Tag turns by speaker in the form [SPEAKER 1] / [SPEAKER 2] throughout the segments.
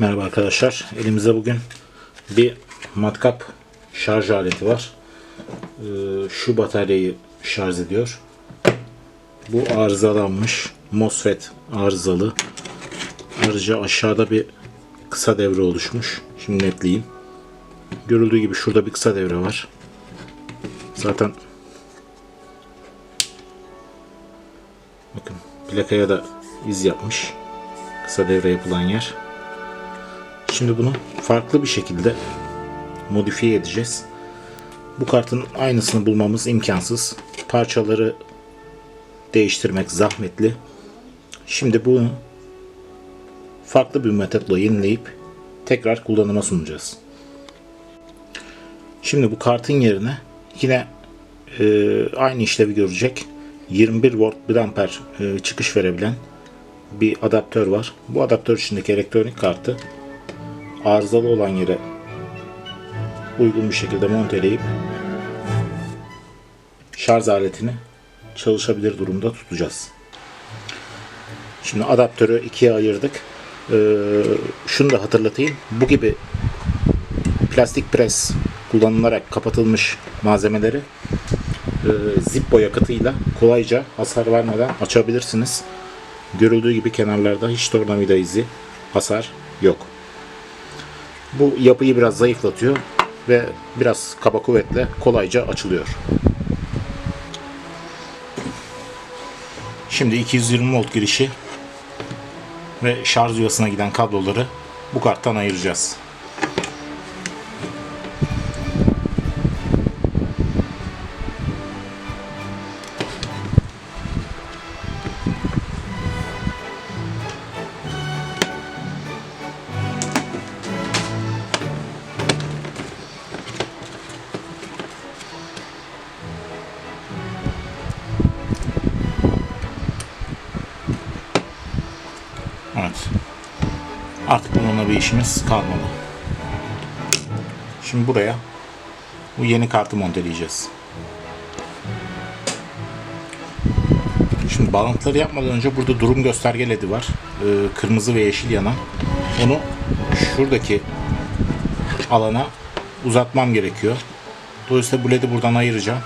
[SPEAKER 1] Merhaba arkadaşlar. Elimizde bugün bir matkap şarj aleti var. Ee, Şu bataryayı şarj ediyor. Bu arızalanmış. MOSFET arızalı. Ayrıca aşağıda bir kısa devre oluşmuş. Şimdi netleyeyim. Görüldüğü gibi şurada bir kısa devre var. Zaten bakın plakaya da iz yapmış. Kısa devre yapılan yer. Şimdi bunu farklı bir şekilde modifiye edeceğiz. Bu kartın aynısını bulmamız imkansız. Parçaları değiştirmek zahmetli. Şimdi bunu farklı bir metotla yenileyip tekrar kullanıma sunacağız. Şimdi bu kartın yerine yine e, aynı işlevi görecek 21 volt 1 amper e, çıkış verebilen bir adaptör var. Bu adaptör içindeki elektronik kartı arızalı olan yere uygun bir şekilde monteleyip şarj aletini çalışabilir durumda tutacağız. Şimdi adaptörü ikiye ayırdık. Ee, şunu da hatırlatayım. Bu gibi plastik pres kullanılarak kapatılmış malzemeleri e, Zippo yakıtıyla kolayca hasar vermeden açabilirsiniz. Görüldüğü gibi kenarlarda hiç tornavida izi, hasar yok. Bu yapıyı biraz zayıflatıyor ve biraz kaba kuvvetle kolayca açılıyor. Şimdi 220 volt girişi ve şarj yuvasına giden kabloları bu karttan ayıracağız. Artık bununla bir işimiz kalmadı. Şimdi buraya bu yeni kartı monteleyeceğiz. Şimdi bağlantıları yapmadan önce burada durum gösterge ledi var. Ee, kırmızı ve yeşil yanan. Onu şuradaki alana uzatmam gerekiyor. Dolayısıyla bu ledi buradan ayıracağım.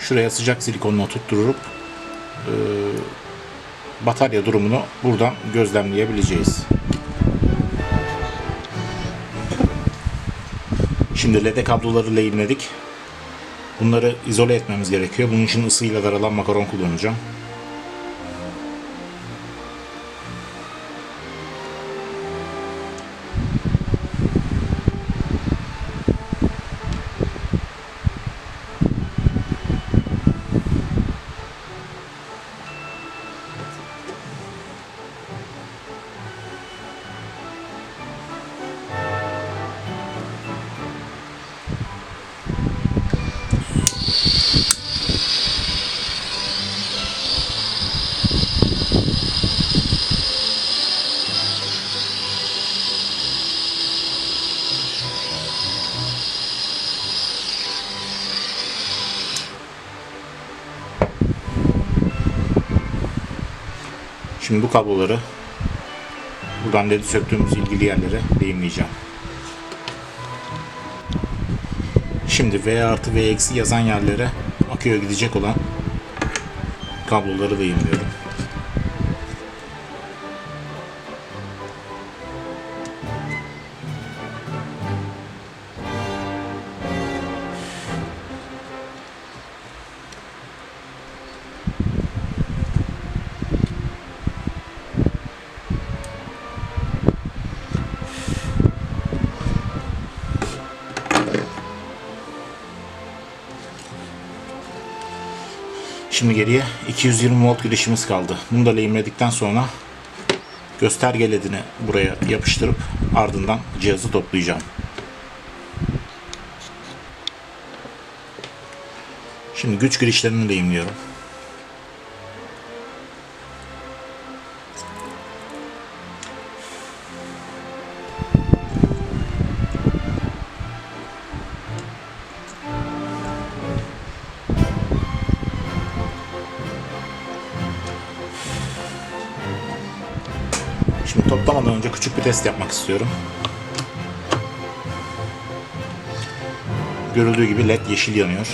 [SPEAKER 1] Şuraya sıcak silikonla tutturup e, batarya durumunu buradan gözlemleyebileceğiz. Şimdi LED kabloları lehimledik. Bunları izole etmemiz gerekiyor. Bunun için ısıyla daralan makaron kullanacağım. Şimdi bu kabloları buradan ledi söktüğümüz ilgili yerlere lehimleyeceğim. Şimdi V artı V eksi yazan yerlere aküye gidecek olan kabloları lehimliyorum. Şimdi geriye 220 volt girişimiz kaldı. Bunu da lehimledikten sonra gösterge ledini buraya yapıştırıp ardından cihazı toplayacağım. Şimdi güç girişlerini lehimliyorum. Şimdi toplamadan önce küçük bir test yapmak istiyorum. Görüldüğü gibi led yeşil yanıyor.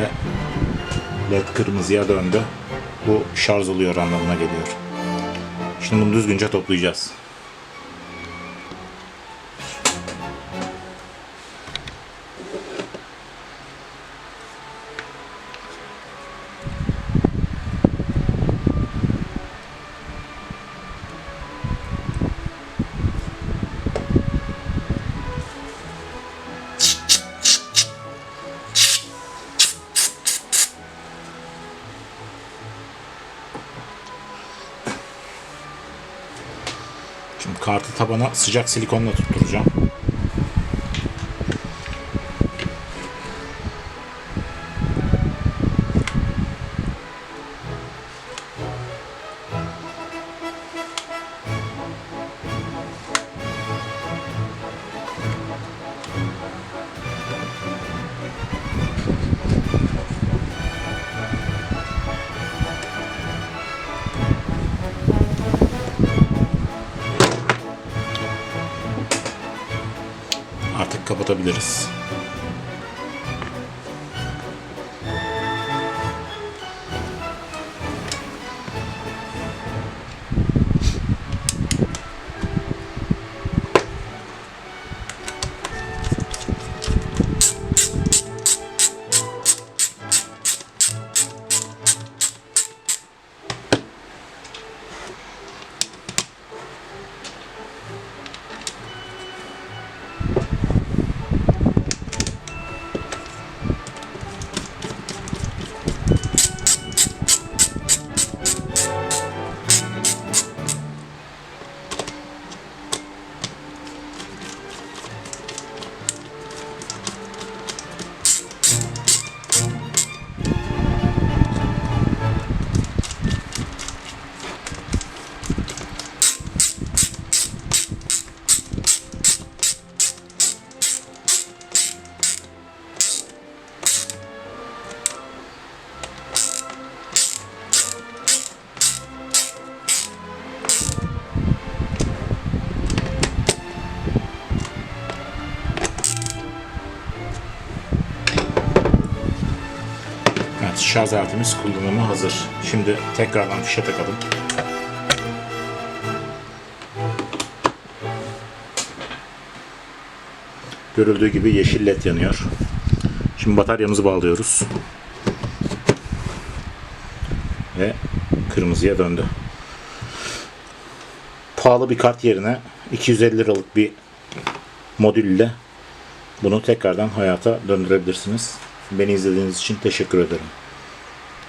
[SPEAKER 1] Ve led kırmızıya döndü. Bu şarj oluyor anlamına geliyor. Şimdi bunu düzgünce toplayacağız. Şimdi kartı tabana sıcak silikonla tutturacağım. Artık aletimiz kullanıma hazır. Şimdi tekrardan fişe takalım. Görüldüğü gibi yeşil led yanıyor. Şimdi bataryamızı bağlıyoruz. Ve kırmızıya döndü. Pahalı bir kart yerine 250 liralık bir modül ile bunu tekrardan hayata döndürebilirsiniz. Beni izlediğiniz için teşekkür ederim.